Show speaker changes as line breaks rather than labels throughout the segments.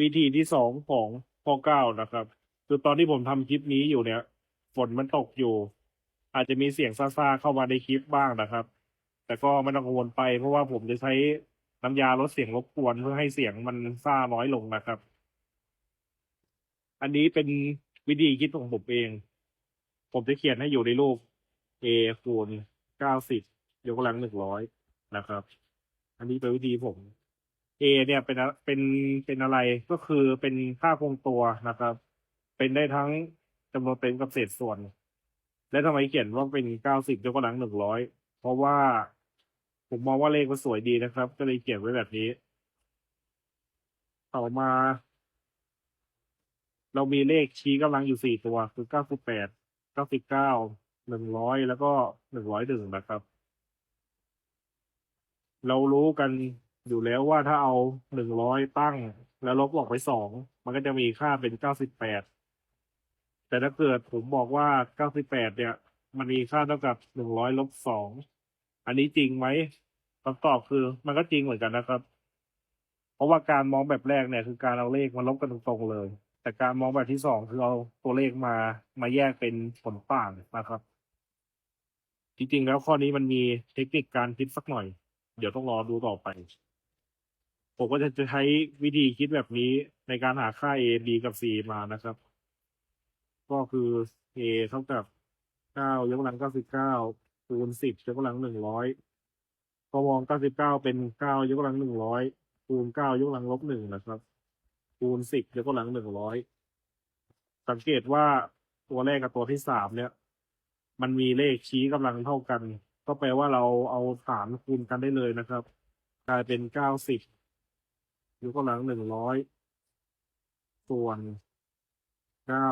วิธีที่สองของข้อเก้านะครับ คือตอนที่ผมทำคลิปนี้อยู่เนี่ย ฝนมันตกอยู่ อาจจะมีเสียงซ่าๆเข้ามาในคลิปบ้างนะครับ แต่ก็ไม่ต้องกังวลไป เพราะว่าผมจะใช้น้ำยาลดเสียงรบกวนเพื่อให้เสียงมันซ่าน้อยลงนะครับ อันนี้เป็นวิธีคิดของผมเอง ผมจะเขียนให้อยู่ในรูป a คูณเก้าสิบยกกำลังหนึ่งร้อยนะครับ อันนี้เป็นวิธีผม a เนี่ยเป็นเป็นเป็นอะไรก็คือเป็นค่าคงตัวนะครับ เป็นได้ทั้งจำนวนเต็มกับเศษส่วน และทำไมเขียนว่าเป็นเก้าสิบยกกำลังหนึ่งร้อยเพราะว่าผมมองว่าเลขมันสวยดีนะครับ ก็เลยเขียนไว้แบบนี้ต่อมา เรามีเลขชี้กำลังอยู่สี่ตัว คือเก้าสิบแปดเก้าสิบเก้าหนึ่งร้อยแล้วก็หนึ่งร้อยหนึ่งนะครับ เรารู้กัน อยู่แล้วว่าถ้าเอาหนึ่งร้อยตั้ง แล้วลบออกไปสองมันก็จะมีค่าเป็นเก้าสิบแปดแต่ถ้าเกิดผมบอกว่าเก้าสิบแปดเนี่ย มันมีค่าเท่ากับหนึ่งร้อยลบสองอันนี้จริงไหมคำตอบคือ มันก็จริงเหมือนกันนะครับ เพราะว่าการมองแบบแรกเนี่ยคือการเอาเลขมาลบกันตรงๆเลย แต่การมองแบบที่สองคือเอาตัวเลขมามาแยกเป็นผลต่างนะครับ จริงๆแล้วข้อนี้มันมีเทคนิคการคิดสักหน่อย เดี๋ยวต้องรอดูต่อไป ผมก็จะใช้วิธีคิดแบบนี้ในการหาค่า a b กับ c มานะครับ ก็คือ a เท่ากับ9ยกกำลัง99คูณ10ยกกำลัง100ก็มอง99เป็น9ยกกำลัง100คูณ9ยกกำลังลบ1นะครับ คูณ10ยกกำลัง100สังเกตว่าตัวแรกกับตัวที่สามเนี่ย มันมีเลขชี้กำลังเท่ากัน ก็แปลว่าเราเอาฐานคูณกันได้เลยนะครับ กลายเป็นเก้าสิบ ยกกำลังหนึ่งร้อยส่วนเก้า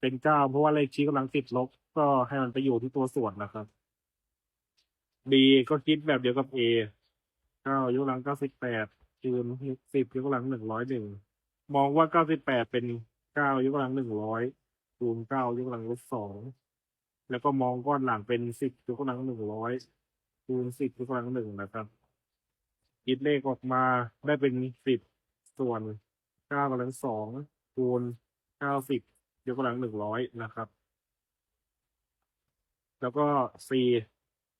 เป็นเก้าเพราะว่าเลขชี้กำลังติดลบ ก็ให้มันไปอยู่ที่ตัวส่วนนะครับ b ก็คิดแบบเดียวกับ a เก้ายกกำลังเก้าสิบแปดคูณสิบยกกำลังหนึ่งร้อยหนึ่งมองว่าเก้าสิบแปดเป็นเก้ายกกำลังหนึ่งร้อยคูณเก้ายกกำลังลบสองแล้วก็มองก้อนหลังเป็นสิบยกกำลังหนึ่งร้อยคูณสิบยกกำลังหนึ่งนะครับ คิดเลขออกมาได้เป็นสิบส่วนเก้ากำลังสองคูณเก้าสิบยกกำลังหนึ่งร้อยนะครับ แล้วก็ c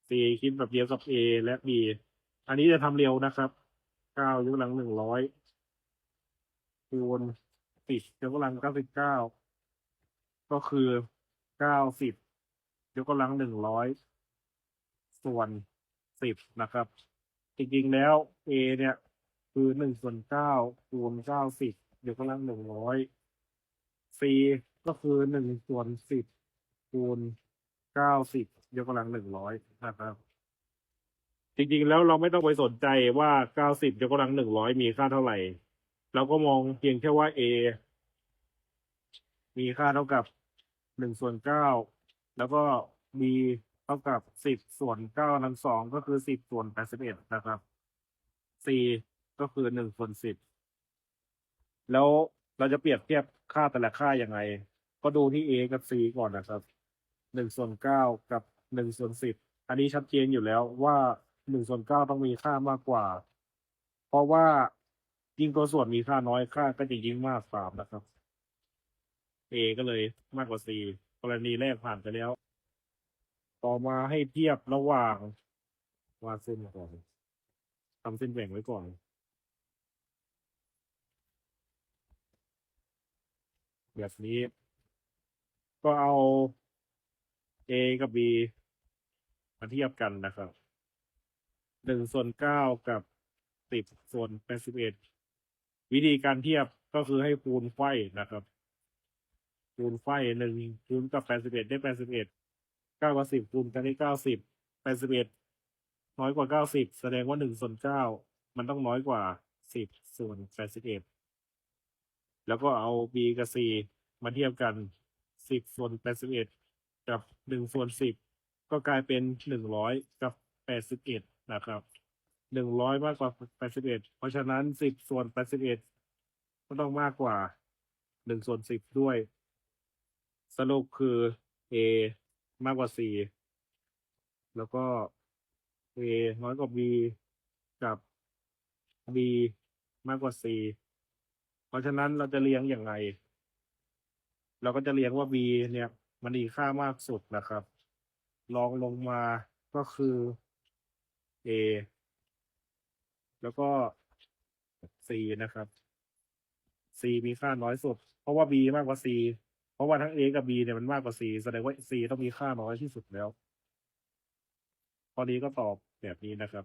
c คิดแบบเดียวกับ a และ b อันนี้จะทำเร็วนะครับเก้ายกกำลังหนึ่งร้อยคูณสิบยกกำลังเก้าสิบเก้าก็คือเก้าสิบยกกำลังหนึ่งร้อยส่วนสิบนะครับ จริงๆแล้ว a เนี่ยคือหนึ่งส่วนเก้าคูณเก้าสิบยกกำลังหนึ่งร้อย c ก็คือหนึ่งส่วนสิบคูณเก้าสิบยกกำลังหนึ่งร้อยนะครับ จริงๆแล้วเราไม่ต้องไปสนใจว่าเก้าสิบยกกำลังหนึ่งร้อยมีค่าเท่าไหร่ เราก็มองเพียงแค่ว่า a มีค่าเท่ากับหนึ่งส่วนเก้าแล้วก็ b เท่ากับสิบส่วนเก้านันสองก็คือสิบส่วนแปดสิบเอ็ดนะครับ c ก็คือหนึ่งส่วนสิบแล้วเราจะเปรียบเทียบค่าแต่ละค่ายังไง ก็ดูที่ a กับ c ก่อนนะครับหนึ่งส่วนเก้ากับหนึ่งส่วนสิบอันนี้ชัดเจนอยู่แล้วว่าหนึ่งส่วนเก้าต้องมีค่ามากกว่า เพราะว่ายิ่งตัวส่วนมีค่าน้อยค่าก็จะยิ่งมากสามนะครับ a ก็เลยมากกว่า c กรณีแรกผ่านไปแล้ว ต่อมาให้เทียบระหว่างวาดเส้นก่อนทำเส้นแบ่งไว้ก่อน แบบนี้ ก็เอา a กับ b มาเทียบกันนะครับหนึ่งส่วนเก้ากับสิบส่วนแปดสิบเอ็ดวิธีการเทียบก็คือให้คูณไขว้นะครับ คูณไขว้หนึ่งคูณกับแปดสิบเอ็ดได้แปดสิบเอ็ด เก้ากับสิบคูณกันได้เก้าสิบแปดสิบเอ็ดน้อยกว่าเก้าสิบแสดงว่าหนึ่งส่วนเก้ามันต้องน้อยกว่าสิบส่วนแปดสิบเอ็ดแล้วก็เอา b กับ c มาเทียบกันสิบส่วนแปดสิบเอ็ดกับหนึ่งส่วนสิบก็กลายเป็นหนึ่งร้อยกับแปดสิบเอ็ดนะครับหนึ่งร้อยมากกว่าแปดสิบเอ็ดเพราะฉะนั้นสิบส่วนแปดสิบเอ็ดก็ต้องมากกว่าหนึ่งส่วนสิบด้วย สรุปคือ a มากกว่า c แล้วก็ a น้อยกว่า b กับ b มากกว่า c เพราะฉะนั้นเราจะเรียงอย่างไร เราก็จะเรียงว่า b เนี่ย มันมีค่ามากสุดนะครับลองลงมาก็คือ a แล้วก็ c นะครับ c มีค่าน้อยสุด เพราะว่า b มากกว่า c ราะว่าทั้ง a กับ b เนี่ยมันมากกว่า c แสดงว่า c ต้องมีค่าน้อยที่สุดแล้วข้อนี้ก็ตอบแบบนี้นะครับ